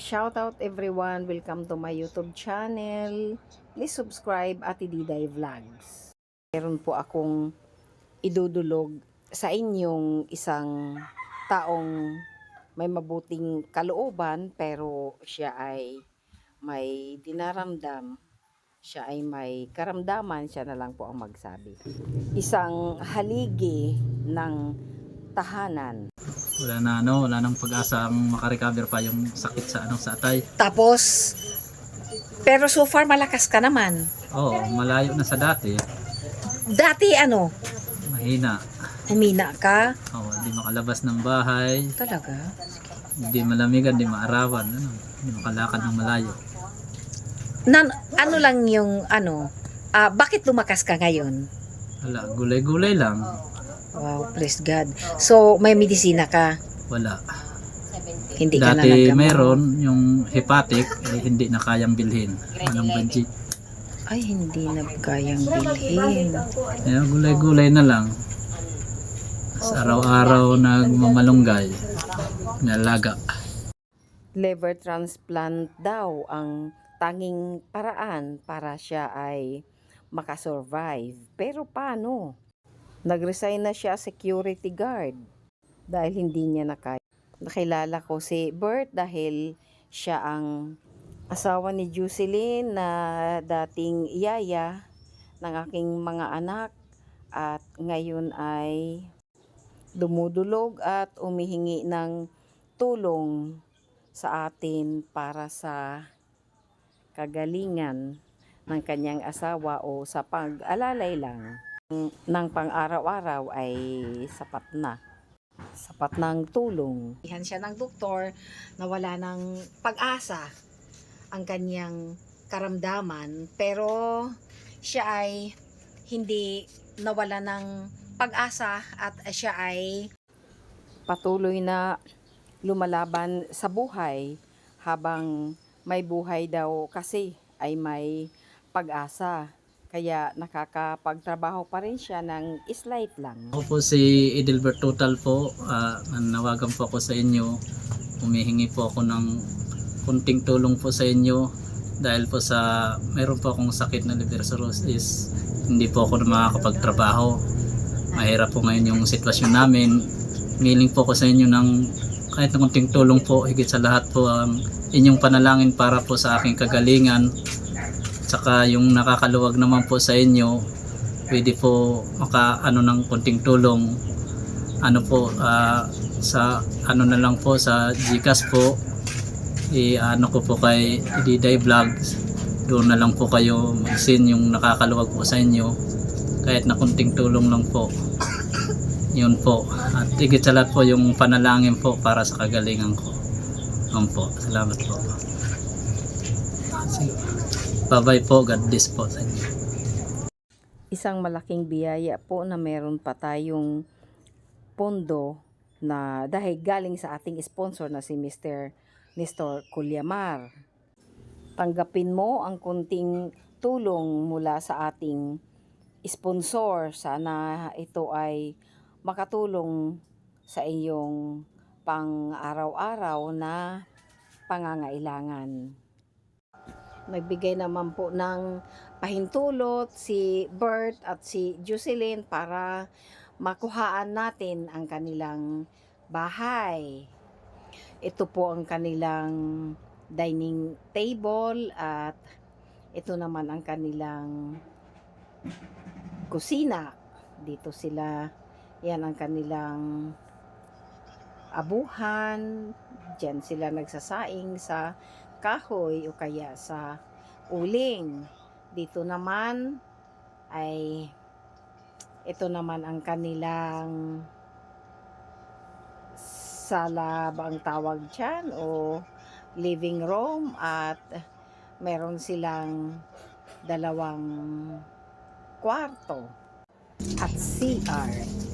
Shout out everyone. Welcome to my YouTube channel. Please subscribe Ate Diday Vlogs. Meron po akong idudulog sa inyong isang taong may mabuting kalooban pero siya ay may dinaramdam. Siya ay may karamdaman, siya na lang po ang magsabi. Isang haligi ng tahanan. Wala na ano, wala nang pag-asa ang makarecover pa yung sakit sa ano sa atay. Tapos, pero so far malakas ka naman. Oo, malayo na sa dati. Dati ano, Mahina. humina ka. Oo, hindi makalabas ng bahay, Talaga? hindi malamigan, hindi maarawan, ano, hindi makalakad ng malayo. Nan, ano lang yung ano, ah, bakit lumakas ka ngayon? Wala, gulay-gulay lang. Wow, praise God. So, may medisina ka. Wala. Hindi ka na Dati naggamot. meron yung hepatic, eh, hindi na kayang bilhin. Anong budget? Ay, hindi na kayang bilhin. Kaya gulay-gulay na lang. Sa araw-araw nagmamalunggay, nalaga. Liver transplant daw ang tanging paraan para siya ay makasurvive. Pero paano? Nag-resign na siya security guard dahil hindi niya nakaya. Nakilala ko si Bert dahil siya ang asawa ni Jocelyn na dating iyaya ng aking mga anak at ngayon ay dumudulog at umihingi ng tulong sa atin para sa kagalingan ng kanyang asawa o sa pag-alalay lang ng pang-araw-araw ay sapat na. Sapat ng tulong. Ihan siya ng doktor na wala ng pag-asa ang kanyang karamdaman pero siya ay hindi nawala ng pag-asa at siya ay patuloy na lumalaban sa buhay habang may buhay daw kasi ay may pag-asa. Kaya nakakapagtrabaho pa rin siya ng slight lang. Ako po si Edelbert Total po. Ah, nanawagan po ako sa inyo. Humihingi po ako ng kunting tulong po sa inyo dahil po sa mayroon po akong sakit na liver cirrhosis. Hindi po ako makakapagtrabaho. Mahirap po ngayon yung sitwasyon namin. Miling po ako sa inyo ng kahit na kunting tulong po, higit sa lahat po ang inyong panalangin para po sa aking kagalingan. Tsaka yung nakakaluwag naman po sa inyo, pwede po maka ano ng konting tulong. Ano po ah, sa ano na lang po sa Gcash po. I ano ko po kay Diday Vlogs doon na lang po kayo mag-send yung nakakaluwag po sa inyo. Kahit na konting tulong lang po. Yun po. At higit sa lahat po yung panalangin po para sa kagalingan ko. Yun po. Salamat po Sige. bye bye po God bless po sa inyo Isang malaking biyaya po na meron pa tayong pondo na dahil galing sa ating sponsor na si Mr. Nestor Culyamar. Tanggapin mo ang kunting tulong mula sa ating sponsor. Sana ito ay makatulong sa iyong pang-araw-araw na pangangailangan. Nagbigay naman po ng pahintulot si Bert at si Jocelyn para makuhaan natin ang kanilang bahay. Ito po ang kanilang dining table at ito naman ang kanilang kusina. Dito sila, yan ang kanilang abuhan. Diyan sila nagsasaing sa kahoy o kaya sa uling. Dito naman ay ito naman ang kanilang sala ba ang tawag dyan o living room at meron silang dalawang kwarto at CR.